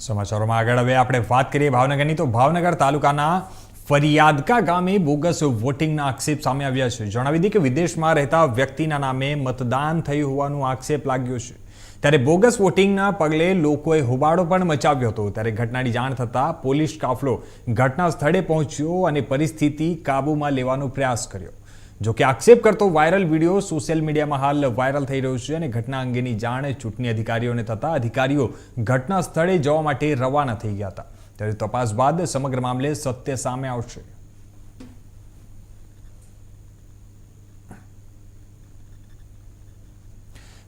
સમાચારોમાં આગળ હવે આપણે વાત કરીએ ભાવનગરની. તો ભાવનગર તાલુકાના ફરિયાદકા ગામે બોગસ વોટિંગના આક્ષેપ સામે આવ્યા છે. જણાવી દઈએ કે વિદેશમાં રહેતા વ્યક્તિના નામે મતદાન થયું હોવાનો આક્ષેપ લાગ્યો છે. ત્યારે બોગસ વોટિંગના પગલે લોકોએ હોબાળો પણ મચાવ્યો હતો. ત્યારે ઘટનાની જાણ થતાં પોલીસ કાફલો ઘટના સ્થળે પહોંચ્યો અને પરિસ્થિતિ કાબૂમાં લેવાનો પ્રયાસ કર્યો. જો કે આક્ષેપ કરતો વાયરલ વીડિયો સોશિયલ મીડિયામાં હાલ વાયરલ થઈ રહ્યો છે અને ઘટના અંગેની જાણ ચૂંટણી અધિકારીઓને થતાં અધિકારીઓ ઘટના સ્થળે જવા માટે રવાના થઈ ગયા હતા. ત્યારે તપાસ બાદ સમગ્ર મામલે સત્ય સામે આવશે.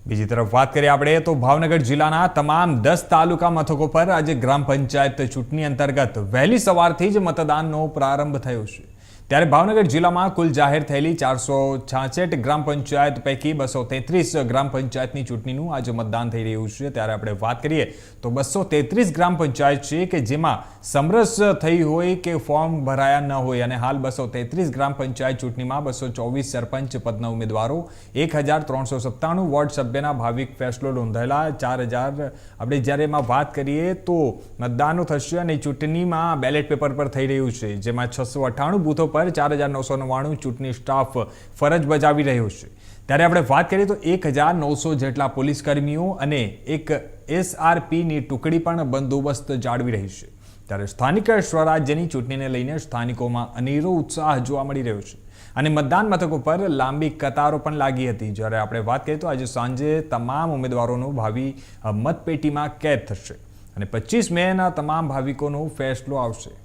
બીજી તરફ વાત કરીએ આપણે, તો ભાવનગર જિલ્લાના તમામ દસ તાલુકા મથકો પર આજે ગ્રામ પંચાયત ચૂંટણી અંતર્ગત વહેલી સવારથી જ મતદાનનો પ્રારંભ થયો છે. ત્યારે ભાવનગર જિલ્લામાં કુલ જાહેર થયેલી ચારસો છાસઠ ગ્રામ પંચાયત પૈકી બસો તેત્રીસ ગ્રામ પંચાયતની ચૂંટણીનું આજે મતદાન થઈ રહ્યું છે. ત્યારે આપણે વાત કરીએ તો બસો તેત્રીસ ગ્રામ પંચાયત છે કે જેમાં સમરસ થઈ હોય કે ફોર્મ ભરાયા ન હોય અને હાલ બસો તેત્રીસ ગ્રામ પંચાયત ચૂંટણીમાં બસો ચોવીસ સરપંચ પદના ઉમેદવારો, એક હજાર ત્રણસો સત્તાણું વોર્ડ સભ્યના ભાવિક ફેસલો નોંધાયેલા, ચાર હજાર આપણે જ્યારે એમાં વાત કરીએ તો મતદાનો થશે અને ચૂંટણીમાં બેલેટ પેપર પર થઈ રહ્યું છે, જેમાં છસો અઠ્ઠાણું બૂથો પર ચાર હજાર નવસો નવ્વાણું ચૂંટણી સ્ટાફ ફરજ બજાવી રહ્યો છે. ત્યારે આપણે વાત કરીએ તો એક હજાર નવસો જેટલા પોલીસ કર્મીઓ અને એક એસઆરપીની ટુકડી પણ બંદોબસ્ત જાળવી રહી છે. ત્યારે સ્થાનિક સ્વરાજ્યની ચૂંટણીને લઈને સ્થાનિકોમાં અનેરો ઉત્સાહ જોવા મળી રહ્યો છે. અને મતદાન મથકો પર લાંબી કતારો પણ લાગી હતી. જ્યારે આપણે વાત કરીએ તો આજે સાંજે તમામ ઉમેદવારોનું ભાવિ મતપેટીમાં કેદ થશે. અને પચીસ મેના તમામ ભાવિકોનો ફેસલો આવશે.